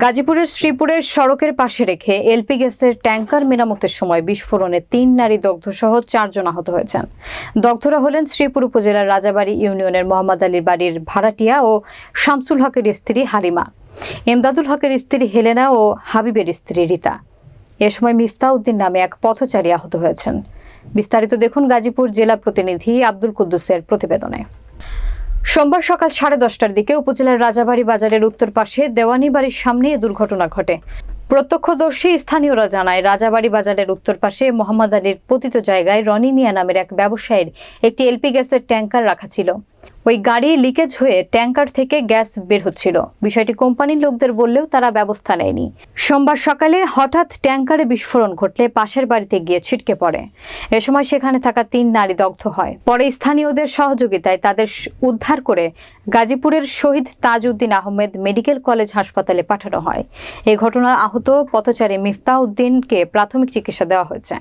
গাজীপুরের শ্রীপুরের সড়কের পাশে রেখে এলপি গ্যাসের ট্যাঙ্কার মেরামতের সময় বিস্ফোরণে তিন নারী দগ্ধসহ চারজন আহত হয়েছেন। দগ্ধরা হলেন শ্রীপুর উপজেলার রাজাবাড়ি ইউনিয়নের মোহাম্মদ আলীর বাড়ির ভাড়াটিয়া ও শামসুল হকের স্ত্রী হালিমা। এমদাদুল হকের স্ত্রী হেলেনা ও হাবিবের স্ত্রী রীতা। এ সময় মিফতা উদ্দিন নামে এক পথচারী আহত হয়েছেন। বিস্তারিত দেখুন গাজীপুর জেলা প্রতিনিধি আব্দুল কুদ্দুসের প্রতিবেদনে। সোমবার সকাল সাড়ে দশটার দিকে উপজেলার রাজাবাড়ি বাজারের উত্তর পাশে দেওয়ানি বাড়ির সামনে এ দুর্ঘটনা ঘটে। প্রত্যক্ষদর্শী স্থানীয়রা জানায়, রাজাবাড়ি বাজারের উত্তর পাশে মোহাম্মদ আলীর পতিত জায়গায় রনি মিয়া নামের এক ব্যবসায়ীর একটি এলপি গ্যাসের ট্যাঙ্কার রাখা ছিল। ওই গাড়ি লিকেজ হয়ে ট্যাঙ্কার থেকে গ্যাস বের হচ্ছিল। বিষয়টি কোম্পানির লোকদের বললেও তারা ব্যবস্থা নেয়নি। সোমবার সকালে হঠাৎ ট্যাঙ্কারে বিস্ফোরণ ঘটলে পাশের বাড়িতে গিয়ে ছিটকে পড়ে। এ সময় সেখানে থাকা তিন নারী দগ্ধ হয়। পরে স্থানীয়দের সহযোগিতায় তাদের উদ্ধার করে গাজীপুরের শহীদ তাজউদ্দিন আহমেদ মেডিকেল কলেজ হাসপাতালে পাঠানো হয়। এই ঘটনায় আহত পথচারী মিফতা উদ্দিনকে প্রাথমিক চিকিৎসা দেওয়া হয়েছে।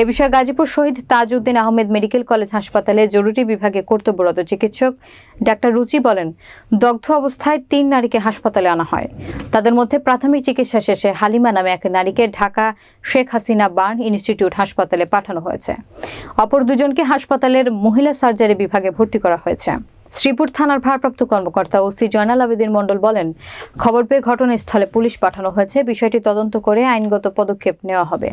এ বিষয়ে গাজীপুর শহীদ তাজউদ্দিন আহমেদ মেডিকেল কলেজ হাসপাতালে জরুরি বিভাগে কর্তব্যরত চিকিৎসক ডাক্তার রুচি বলেন, দগ্ধ অবস্থায় তিন নারীকে হাসপাতালে আনা হয়। তাদের মধ্যে প্রাথমিক চিকিৎসা শেষে হালিমা নামে এক নারীকে ঢাকা শেখ হাসিনা বার্ন ইনস্টিটিউট হাসপাতালে পাঠানো হয়েছে। অপর দুজনকে হাসপাতালের মহিলা সার্জারি বিভাগে ভর্তি করা হয়েছে। শ্রীপুর থানার ভারপ্রাপ্ত কর্মকর্তা ওসি জয়নাল আবেদিন মণ্ডল বলেন, খবর পেয়ে ঘটনাস্থলে পুলিশ পাঠানো হয়েছে। বিষয়টি তদন্ত করে আইনগত পদক্ষেপ নেওয়া হবে।